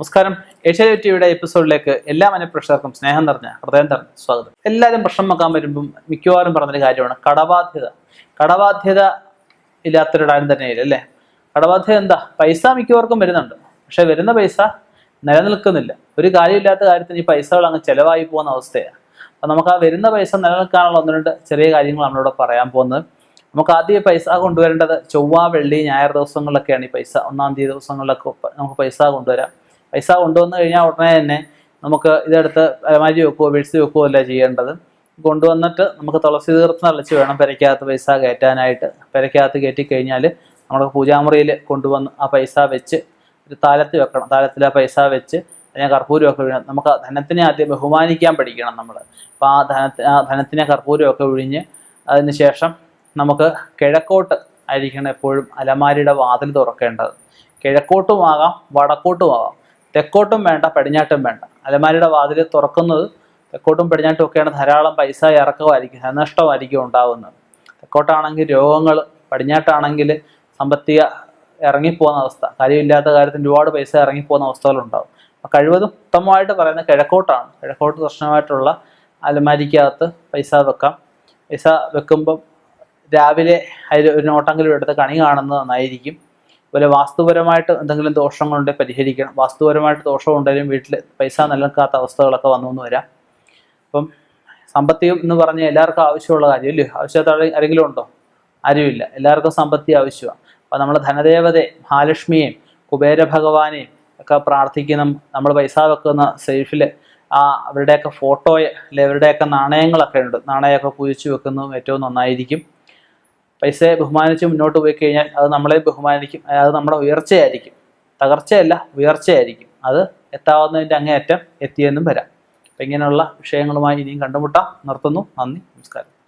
നമസ്കാരം. ഏഷ്യ ടിവിയുടെ എപ്പിസോഡിലേക്ക് എല്ലാ മനഃപ്രേക്ഷകർക്കും സ്നേഹം നിറഞ്ഞ ഹൃദയം നിറഞ്ഞ സ്വാഗതം. എല്ലാവരും പ്രശ്നം വെക്കാൻ വരുമ്പം മിക്കവാറും പറഞ്ഞൊരു കാര്യമാണ് കടബാധ്യത. കടബാധ്യത ഇല്ലാത്തൊരിടാനും തന്നെ ഇല്ല അല്ലേ? കടബാധ്യത എന്താ? പൈസ മിക്കവർക്കും വരുന്നുണ്ട്. പക്ഷെ വരുന്ന പൈസ നിലനിൽക്കുന്നില്ല. ഒരു കാര്യമില്ലാത്ത കാര്യത്തിന് ഈ പൈസകൾ അങ്ങ് ചിലവായി പോകുന്ന അവസ്ഥയാണ്. അപ്പം നമുക്ക് ആ വരുന്ന പൈസ നിലനിൽക്കാനുള്ള ഒന്ന് രണ്ട് ചെറിയ കാര്യങ്ങൾ നമ്മളിവിടെ പറയാൻ പോകുന്നത്. നമുക്ക് ആദ്യം പൈസ കൊണ്ടുവരേണ്ടത് ചൊവ്വ വെള്ളി ഞായർ ദിവസങ്ങളിലൊക്കെയാണ് ഈ പൈസ. ഒന്നാം തീയതി ദിവസങ്ങളിലൊക്കെ നമുക്ക് പൈസ കൊണ്ടുവരാം. പൈസ കൊണ്ടുവന്നു കഴിഞ്ഞാൽ ഉടനെ തന്നെ നമുക്ക് ഇതെടുത്ത് അലമാരി വെക്കുകയോ വെടിച്ച് വെക്കുകയോ അല്ല ചെയ്യേണ്ടത്. കൊണ്ടുവന്നിട്ട് നമുക്ക് തുളസി തീർത്ത് നിറച്ച് വേണം പെരയ്ക്കകത്ത് പൈസ കയറ്റാനായിട്ട്. പെരയ്ക്കകത്ത് കയറ്റി കഴിഞ്ഞാൽ നമ്മുടെ പൂജാമുറിയിൽ കൊണ്ടുവന്ന് ആ പൈസ വെച്ച് ഒരു താലത്ത് വെക്കണം. താലത്തിൽ ആ പൈസ വെച്ച് അതിനെ കർപ്പൂരം ഒക്കെ വീഴണം നമുക്ക് ധനത്തിനെ ആദ്യം ബഹുമാനിക്കാൻ പഠിക്കണം നമ്മൾ അപ്പോൾ ആ ധനത്തിന് ആ ധനത്തിനെ കർപ്പൂരമൊക്കെ ഒഴിഞ്ഞ് അതിന് ശേഷം നമുക്ക് കിഴക്കോട്ട് ആയിരിക്കണം എപ്പോഴും അലമാരിയുടെ വാതിൽ തുറക്കേണ്ടത്. കിഴക്കോട്ടുമാകാം വടക്കോട്ടുമാകാം. തെക്കോട്ടും വേണ്ട പടിഞ്ഞാട്ടും വേണ്ട. അലമാരിയുടെ വാതിൽ തുറക്കുന്നത് തെക്കോട്ടും പടിഞ്ഞാട്ടും ഒക്കെയാണ് ധാരാളം പൈസ ഇറക്കമായിരിക്കും ധനനഷ്ടമായിരിക്കും ഉണ്ടാകുന്നത് തെക്കോട്ടാണെങ്കിൽ രോഗങ്ങൾ പടിഞ്ഞാട്ടാണെങ്കിൽ സാമ്പത്തിക ഇറങ്ങിപ്പോകുന്ന അവസ്ഥ. കാര്യമില്ലാത്ത കാര്യത്തിന് ഒരുപാട് പൈസ ഇറങ്ങിപ്പോകുന്ന അവസ്ഥകളുണ്ടാവും. അപ്പം കഴിവതും ഉത്തമമായിട്ട് പറയുന്നത് കിഴക്കോട്ടാണ്. കിഴക്കോട്ട് പ്രശ്നമായിട്ടുള്ള അലമാരിക്കകത്ത് പൈസ വെക്കാം. പൈസ വെക്കുമ്പം രാവിലെ അതിൽ ഒരു നോട്ടെങ്കിലും എടുത്ത് കണി കാണുന്നത് നന്നായിരിക്കും. അതുപോലെ വാസ്തുപരമായിട്ട് എന്തെങ്കിലും ദോഷങ്ങളുണ്ടെങ്കിൽ പരിഹരിക്കണം. വാസ്തുപരമായിട്ട് ദോഷം ഉണ്ടെങ്കിലും വീട്ടിൽ പൈസ നിലനിൽക്കാത്ത അവസ്ഥകളൊക്കെ വന്നു എന്ന് വരാം. അപ്പം സാമ്പത്തികം എന്ന് പറഞ്ഞാൽ എല്ലാവർക്കും ആവശ്യമുള്ള കാര്യം ഇല്ലയോ ആവശ്യമില്ലാത്ത ആരെങ്കിലും ഉണ്ടോ? ആരുമില്ല. എല്ലാവർക്കും സമ്പത്തി ആവശ്യമാണ്. അപ്പം നമ്മൾ ധനദേവതയെ മഹാലക്ഷ്മിയെയും കുബേര ഭഗവാനെയും ഒക്കെ പ്രാർത്ഥിക്കണം നമ്മൾ പൈസ വെക്കുന്ന സേഫിൽ ആ അവരുടെയൊക്കെ ഫോട്ടോയെ അല്ലെ അവരുടെയൊക്കെ നാണയങ്ങളൊക്കെ ഉണ്ട്. നാണയമൊക്കെ കുഴിച്ചു വെക്കുന്നതും ഏറ്റവും നന്നായിരിക്കും. പൈസയെ ബഹുമാനിച്ച് മുന്നോട്ട് പോയി കഴിഞ്ഞാൽ അത് നമ്മളെ ബഹുമാനിക്കും. അത് നമ്മുടെ ഉയർച്ചയായിരിക്കും. തകർച്ചയല്ല ഉയർച്ചയായിരിക്കും. അത് എത്താവുന്നതിന്റെ അങ്ങേയറ്റം എത്തിയെന്നും വരാം. അപ്പം ഇങ്ങനെയുള്ള വിഷയങ്ങളുമായി ഇനിയും കണ്ടുമുട്ടാം. നിർത്തുന്നു. നന്ദി. നമസ്കാരം.